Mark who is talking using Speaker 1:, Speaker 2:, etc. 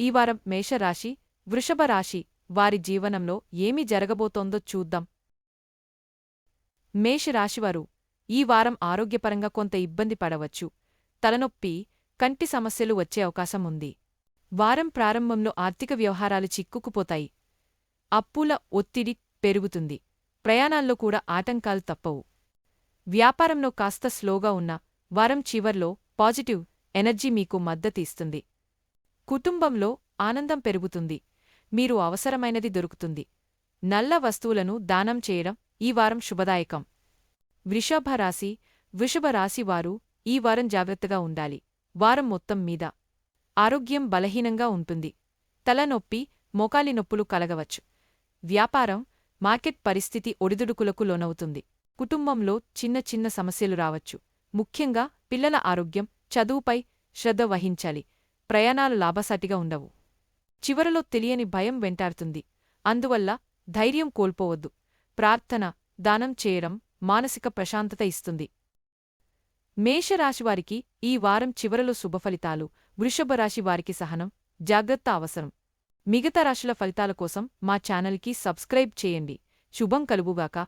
Speaker 1: ఈ వారం మేషరాశి వృషభ రాశి వారి జీవనంలో ఏమి జరగబోతోందో చూద్దాం. మేషరాశివారు ఈ వారం ఆరోగ్యపరంగా కొంత ఇబ్బంది పడవచ్చు. తలనొప్పి కంటి సమస్యలు వచ్చే అవకాశం ఉంది. వారం ప్రారంభంలో ఆర్థిక వ్యవహారాలు చిక్కుకుపోతాయి. అప్పుల ఒత్తిడి పెరుగుతుంది. ప్రయాణాల్లో కూడా ఆటంకాలు తప్పవు. వ్యాపారంలో కాస్త స్లోగా ఉన్న వారం చివర్లో పాజిటివ్ ఎనర్జీ మీకు మద్దతిస్తుంది కుటుంబంలో ఆనందం పెరుగుతుంది. మీరు అవసరమైనది దొరుకుతుంది. నల్ల వస్తువులను దానం చేయడం ఈ వారం శుభదాయకం. వృషభ రాశి వృషభ రాశివారు ఈ వారం జాగ్రత్తగా ఉండాలి. వారం మొత్తం మీద ఆరోగ్యం బలహీనంగా ఉంటుంది. తలనొప్పి మోకాలి నొప్పులు కలగవచ్చు. వ్యాపారం మార్కెట్ పరిస్థితి ఒడిదుడుకులకు లోనవుతుంది. కుటుంబంలో చిన్న చిన్న సమస్యలు రావచ్చు. ముఖ్యంగా పిల్లల ఆరోగ్యం చదువుపై శ్రద్ధ వహించాలి. ప్రయాణాలు లాభసాటిగా ఉండవు. చివరలో తెలియని భయం వెంటాడుతుంది. అందువల్ల ధైర్యం కోల్పోవద్దు. ప్రార్థన దానం చేయడం మానసిక ప్రశాంతత ఇస్తుంది. మేషరాశివారికి ఈ వారం చివరలో శుభఫలితాలు వృషభరాశి వారికి సహనం జాగ్రత్త అవసరం. మిగతా రాశుల ఫలితాల కోసం మా ఛానల్కి సబ్స్క్రైబ్ చేయండి. శుభం కలుగుగాక.